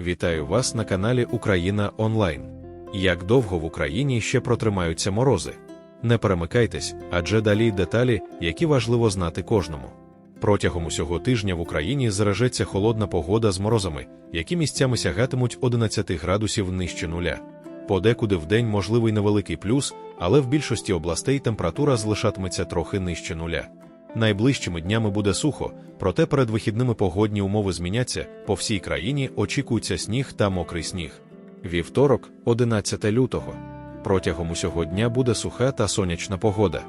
Вітаю вас на каналі Україна Онлайн. Як довго в Україні ще протримаються морози? Не перемикайтесь, адже далі деталі, які важливо знати кожному. Протягом усього тижня в Україні заражеться холодна погода з морозами, які місцями сягатимуть 11 градусів нижче нуля. Подекуди в день можливий невеликий плюс, але в більшості областей температура залишатиметься трохи нижче нуля. Найближчими днями буде сухо, проте перед вихідними погодні умови зміняться, по всій країні очікується сніг та мокрий сніг. Вівторок, 11 лютого. Протягом усього дня буде суха та сонячна погода.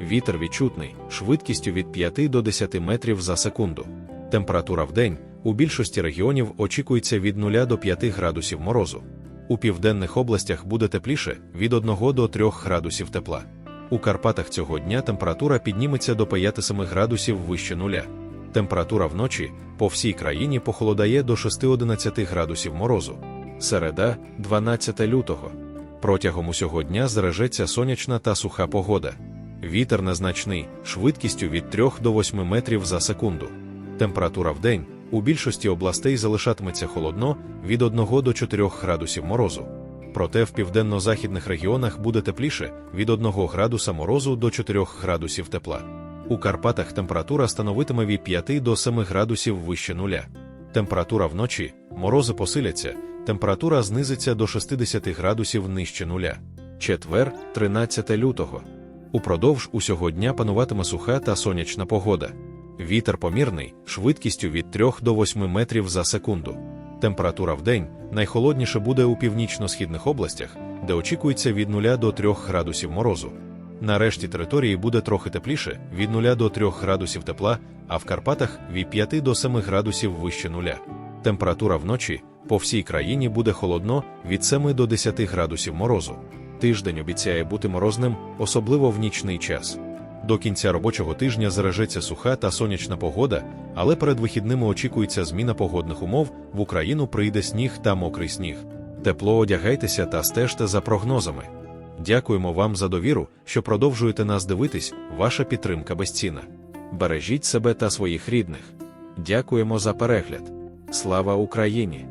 Вітер відчутний, швидкістю від 5 до 10 метрів за секунду. Температура в день у більшості регіонів очікується від 0 до 5 градусів морозу. У південних областях буде тепліше від 1 до 3 градусів тепла. У Карпатах цього дня температура підніметься до 5-7 градусів вище нуля. Температура вночі по всій країні похолодає до 6-11 градусів морозу. Середа, 12 лютого. Протягом усього дня зарежеться сонячна та суха погода. Вітер незначний, швидкістю від 3 до 8 метрів за секунду. Температура в день у більшості областей залишатиметься холодно від 1 до 4 градусів морозу. Проте в південно-західних регіонах буде тепліше від 1 градуса морозу до 4 градусів тепла. У Карпатах температура становитиме від 5 до 7 градусів вище нуля. Температура вночі, морози посиляться, температура знизиться до 60 градусів нижче нуля. Четвер, 13 лютого. Упродовж усього дня пануватиме суха та сонячна погода. Вітер помірний, швидкістю від 3 до 8 метрів за секунду. Температура в день найхолодніше буде у північно-східних областях, де очікується від 0 до 3 градусів морозу. На решті території буде трохи тепліше від 0 до 3 градусів тепла, а в Карпатах від 5 до 7 градусів вище нуля. Температура вночі по всій країні буде холодно від 7 до 10 градусів морозу. Тиждень обіцяє бути морозним, особливо в нічний час. До кінця робочого тижня заражеться суха та сонячна погода, але перед вихідними очікується зміна погодних умов, в Україну прийде сніг та мокрий сніг. Тепло одягайтеся та стежте за прогнозами. Дякуємо вам за довіру, що продовжуєте нас дивитись, ваша підтримка безцінна. Бережіть себе та своїх рідних. Дякуємо за перегляд. Слава Україні!